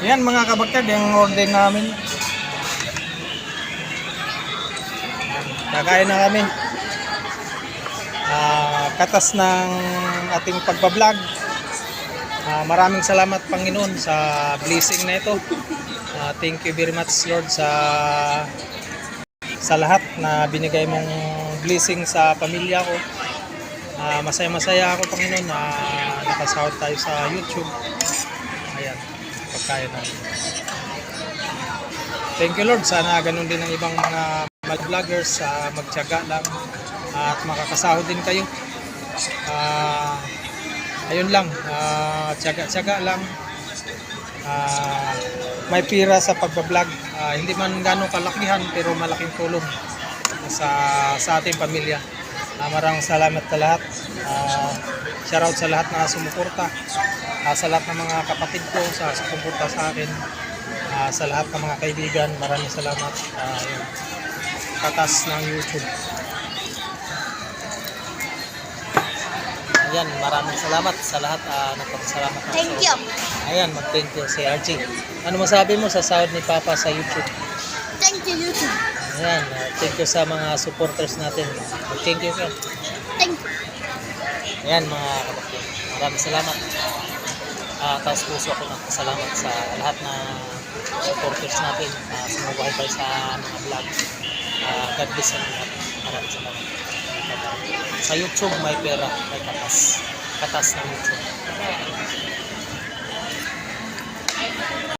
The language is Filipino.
Yan mga kabakyard, yung order namin. Kakain na kami. Ah, katas ng ating pagbablog. Ah, maraming salamat Panginoon sa blessing na ito. Ah, thank you very much Lord sa sa lahat na binigay mong blessing sa pamilya ko. Ah, masaya-masaya ako Panginoon na nakasahod tayo sa YouTube. Pagkain natin. Thank you Lord. Sana ganun din ang ibang mga mag-vloggers sa magtiyaga lang at makakasahod din kayo. Ah, ayun lang, ah, tiyaga-tiyaga lang. Ah, may pira sa pagbablog. Ah, hindi man gano'ng kalakihan pero malaking tulong sa sa ating pamilya. Ah, maraming salamat sa lahat. Ah, shoutout sa lahat na sumuporta. Ah, sa lahat ng mga kapatid ko sa sumuporta sa akin. Ah, sa lahat ng mga kaibigan, maraming salamat. Ah, yun. Katas ng YouTube. Ayan, maraming salamat sa lahat uh, nagpapasalamat ako Thank you. Ayan, mag-thank you si Archie. Ano masabi mo sa sahod ni Papa sa YouTube? Thank you, YouTube. Ayan, uh, thank you sa mga supporters natin. Mag-thank you ka. Thank you. Ayan mga kapatid, maraming salamat. Ah, taos puso ako nagpasalamat sa lahat na supporters natin na sumubuhay tayo sa mga vlog. Ah, God bless sa lahat. Maraming salamat. Sa YouTube may pera, may katas. Katas ng YouTube.